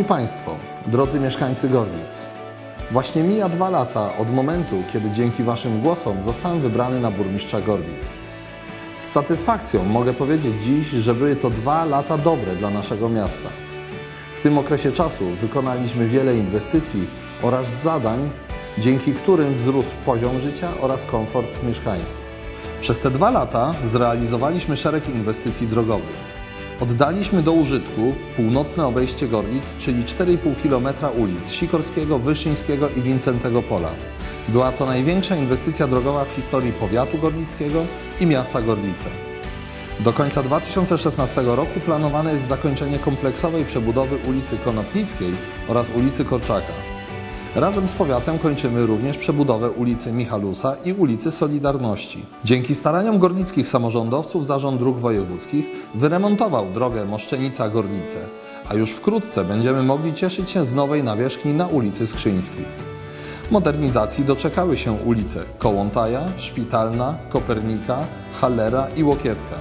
Szanowni Państwo, drodzy mieszkańcy Gorlic, właśnie mija dwa lata od momentu, kiedy dzięki Waszym głosom zostałem wybrany na burmistrza Gorlic. Z satysfakcją mogę powiedzieć dziś, że były to dwa lata dobre dla naszego miasta. W tym okresie czasu wykonaliśmy wiele inwestycji oraz zadań, dzięki którym wzrósł poziom życia oraz komfort mieszkańców. Przez te dwa lata zrealizowaliśmy szereg inwestycji drogowych. Oddaliśmy do użytku północne obejście Gorlic, czyli 4,5 km ulic Sikorskiego, Wyszyńskiego i Wincentego Pola. Była to największa inwestycja drogowa w historii powiatu gorlickiego i miasta Gorlice. Do końca 2016 roku planowane jest zakończenie kompleksowej przebudowy ulicy Konopnickiej oraz ulicy Korczaka. Razem z powiatem kończymy również przebudowę ulicy Michalusa i ulicy Solidarności. Dzięki staraniom gorlickich samorządowców Zarząd Dróg Wojewódzkich wyremontował drogę Moszczenica-Gorlice, a już wkrótce będziemy mogli cieszyć się z nowej nawierzchni na ulicy Skrzyńskich. Modernizacji doczekały się ulice Kołątaja, Szpitalna, Kopernika, Hallera i Łokietka.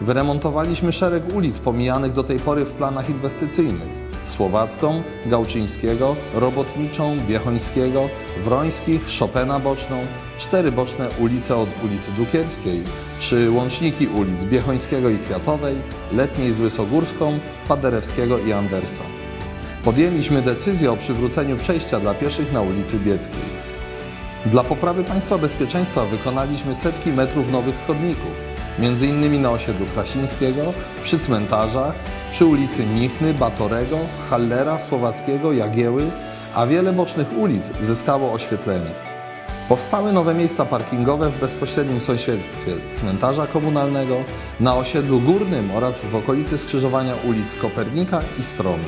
Wyremontowaliśmy szereg ulic pomijanych do tej pory w planach inwestycyjnych. Słowacką, Gałczyńskiego, Robotniczą, Biechońskiego, Wrońskich, Chopina Boczną, cztery boczne ulice od ulicy Dukierskiej, czy łączniki ulic Biechońskiego i Kwiatowej, Letniej z Łysogórską, Paderewskiego i Andersa. Podjęliśmy decyzję o przywróceniu przejścia dla pieszych na ulicy Bieckiej. Dla poprawy państwa bezpieczeństwa wykonaliśmy setki metrów nowych chodników, innymi na osiedlu Krasińskiego, przy cmentarzach, przy ulicy Michny, Batorego, Hallera, Słowackiego, Jagieły, a wiele bocznych ulic zyskało oświetlenie. Powstały nowe miejsca parkingowe w bezpośrednim sąsiedztwie cmentarza komunalnego, na osiedlu górnym oraz w okolicy skrzyżowania ulic Kopernika i Stromy.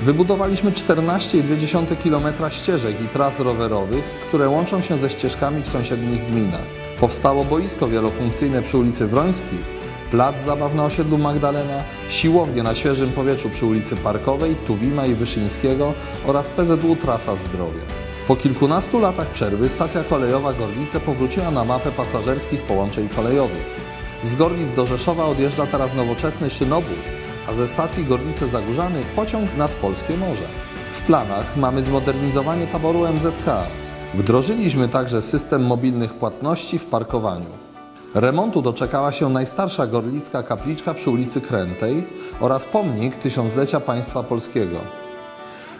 Wybudowaliśmy 14,2 km ścieżek i tras rowerowych, które łączą się ze ścieżkami w sąsiednich gminach. Powstało boisko wielofunkcyjne przy ulicy Wrońskich, plac zabaw na osiedlu Magdalena, siłownie na świeżym powietrzu przy ulicy Parkowej, Tuwima i Wyszyńskiego oraz PZU Trasa Zdrowie. Po kilkunastu latach przerwy stacja kolejowa Gorlice powróciła na mapę pasażerskich połączeń kolejowych. Z Gorlic do Rzeszowa odjeżdża teraz nowoczesny szynobus, a ze stacji Gorlice Zagórzany pociąg nad Polskie Morze. W planach mamy zmodernizowanie taboru MZK. Wdrożyliśmy także system mobilnych płatności w parkowaniu. Remontu doczekała się najstarsza gorlicka kapliczka przy ulicy Krętej oraz pomnik tysiąclecia państwa polskiego.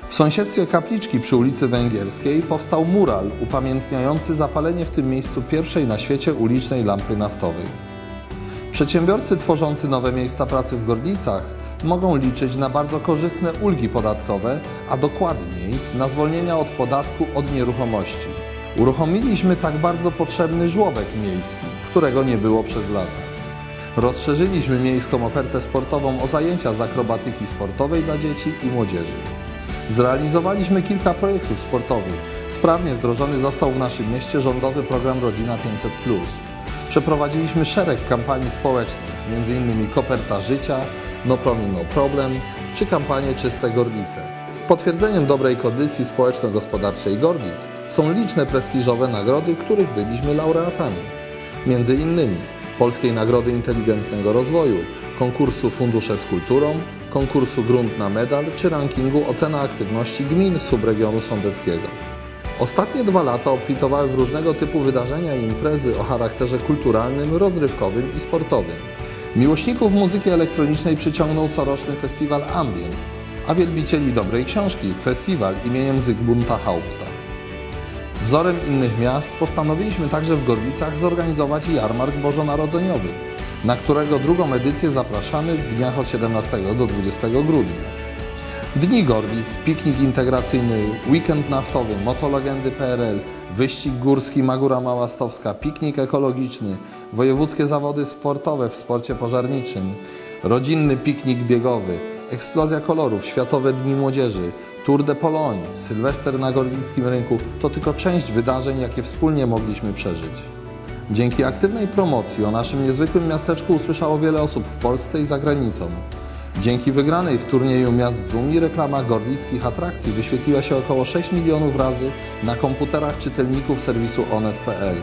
W sąsiedztwie kapliczki przy ulicy Węgierskiej powstał mural upamiętniający zapalenie w tym miejscu pierwszej na świecie ulicznej lampy naftowej. Przedsiębiorcy tworzący nowe miejsca pracy w Gorlicach mogą liczyć na bardzo korzystne ulgi podatkowe, a dokładniej na zwolnienia od podatku od nieruchomości. Uruchomiliśmy tak bardzo potrzebny żłobek miejski, którego nie było przez lata. Rozszerzyliśmy miejską ofertę sportową o zajęcia z akrobatyki sportowej dla dzieci i młodzieży. Zrealizowaliśmy kilka projektów sportowych. Sprawnie wdrożony został w naszym mieście rządowy program Rodzina 500. Przeprowadziliśmy szereg kampanii społecznych, m.in. Koperta Życia, No Promi No Problem czy kampanię Czyste Gorlice. Potwierdzeniem dobrej kondycji społeczno-gospodarczej Gorlic są liczne prestiżowe nagrody, których byliśmy laureatami. Między innymi Polskiej Nagrody Inteligentnego Rozwoju, konkursu Fundusze z Kulturą, konkursu Grunt na Medal czy rankingu Ocena Aktywności Gmin Subregionu Sądeckiego. Ostatnie dwa lata obfitowały w różnego typu wydarzenia i imprezy o charakterze kulturalnym, rozrywkowym i sportowym. Miłośników muzyki elektronicznej przyciągnął coroczny festiwal Ambient, a wielbicieli dobrej książki festiwal imieniem Zygmunta Haupta. Wzorem innych miast postanowiliśmy także w Gorlicach zorganizować jarmark bożonarodzeniowy, na którego drugą edycję zapraszamy w dniach od 17 do 20 grudnia. Dni Gorlic, piknik integracyjny, weekend naftowy, motolegendy PRL, wyścig górski Magura Małastowska, piknik ekologiczny, wojewódzkie zawody sportowe w sporcie pożarniczym, rodzinny piknik biegowy, eksplozja kolorów, Światowe Dni Młodzieży, Tour de Pologne, Sylwester na Gorlickim Rynku to tylko część wydarzeń, jakie wspólnie mogliśmy przeżyć. Dzięki aktywnej promocji o naszym niezwykłym miasteczku usłyszało wiele osób w Polsce i za granicą. Dzięki wygranej w turnieju Miast z Unii reklama gorlickich atrakcji wyświetliła się około 6 milionów razy na komputerach czytelników serwisu onet.pl.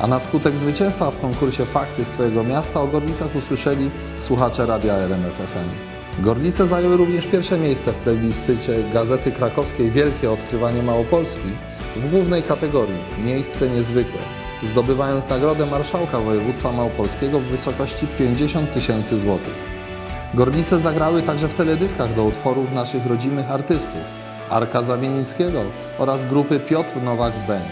A na skutek zwycięstwa w konkursie Fakty z Twojego miasta o Gorlicach usłyszeli słuchacze radia RMF FM. Gorlice zajęły również pierwsze miejsce w plebiscycie Gazety Krakowskiej Wielkie Odkrywanie Małopolski w głównej kategorii Miejsce Niezwykłe, zdobywając nagrodę Marszałka Województwa Małopolskiego w wysokości 50 tysięcy złotych. Gorlice zagrały także w teledyskach do utworów naszych rodzimych artystów Arka Zawienickiego oraz grupy Piotr Nowak Band.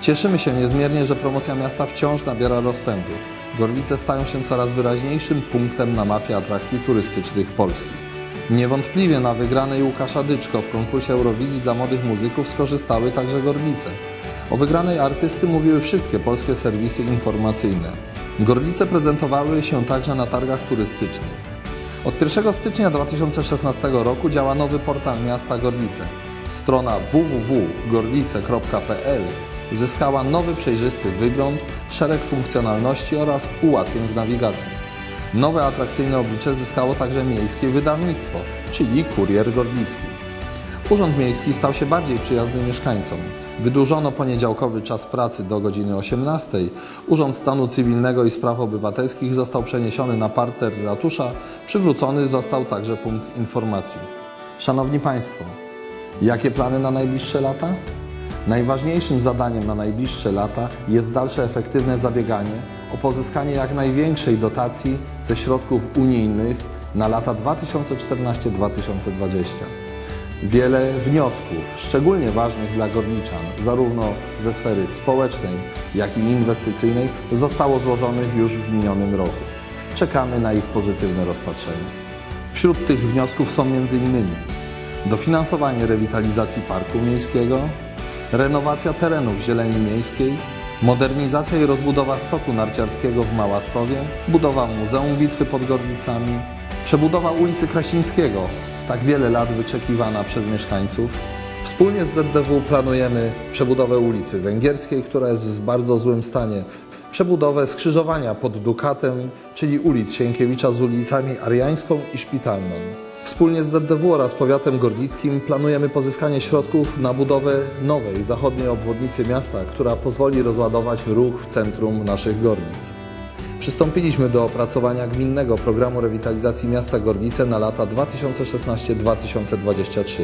Cieszymy się niezmiernie, że promocja miasta wciąż nabiera rozpędu. Gorlice stają się coraz wyraźniejszym punktem na mapie atrakcji turystycznych Polski. Niewątpliwie na wygranej Łukasza Dyczko w konkursie Eurowizji dla młodych muzyków skorzystały także Gorlice. O wygranej artysty mówiły wszystkie polskie serwisy informacyjne. Gorlice prezentowały się także na targach turystycznych. Od 1 stycznia 2016 roku działa nowy portal miasta Gorlice. Strona www.gorlice.pl zyskała nowy przejrzysty wygląd, szereg funkcjonalności oraz ułatwień w nawigacji. Nowe atrakcyjne oblicze zyskało także miejskie wydawnictwo, czyli Kurier Gorlicki. Urząd Miejski stał się bardziej przyjazny mieszkańcom. Wydłużono poniedziałkowy czas pracy do godziny 18. Urząd Stanu Cywilnego i Spraw Obywatelskich został przeniesiony na parter ratusza. Przywrócony został także punkt informacji. Szanowni Państwo, jakie plany na najbliższe lata? Najważniejszym zadaniem na najbliższe lata jest dalsze efektywne zabieganie o pozyskanie jak największej dotacji ze środków unijnych na lata 2014-2020. Wiele wniosków, szczególnie ważnych dla Gorliczan, zarówno ze sfery społecznej, jak i inwestycyjnej, zostało złożonych już w minionym roku. Czekamy na ich pozytywne rozpatrzenie. Wśród tych wniosków są m.in. dofinansowanie rewitalizacji parku miejskiego, renowacja terenów zieleni miejskiej, modernizacja i rozbudowa stoku narciarskiego w Małastowie, budowa Muzeum Bitwy pod Gorlicami, przebudowa ulicy Krasińskiego, tak wiele lat wyczekiwana przez mieszkańców. Wspólnie z ZDW planujemy przebudowę ulicy Węgierskiej, która jest w bardzo złym stanie, przebudowę skrzyżowania pod Dukatem, czyli ulic Sienkiewicza z ulicami Ariańską i Szpitalną. Wspólnie z ZDW oraz powiatem gorlickim planujemy pozyskanie środków na budowę nowej zachodniej obwodnicy miasta, która pozwoli rozładować ruch w centrum naszych Gorlic. Przystąpiliśmy do opracowania gminnego programu rewitalizacji miasta Gorlice na lata 2016-2023.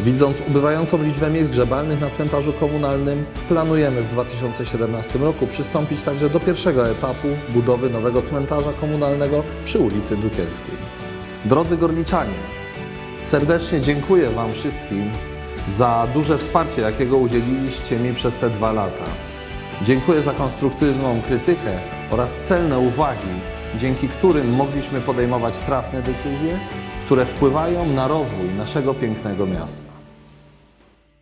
Widząc ubywającą liczbę miejsc grzebalnych na cmentarzu komunalnym, planujemy w 2017 roku przystąpić także do pierwszego etapu budowy nowego cmentarza komunalnego przy ulicy Dukielskiej. Drodzy Gorliczanie, serdecznie dziękuję Wam wszystkim za duże wsparcie, jakiego udzieliliście mi przez te dwa lata. Dziękuję za konstruktywną krytykę oraz celne uwagi, dzięki którym mogliśmy podejmować trafne decyzje, które wpływają na rozwój naszego pięknego miasta.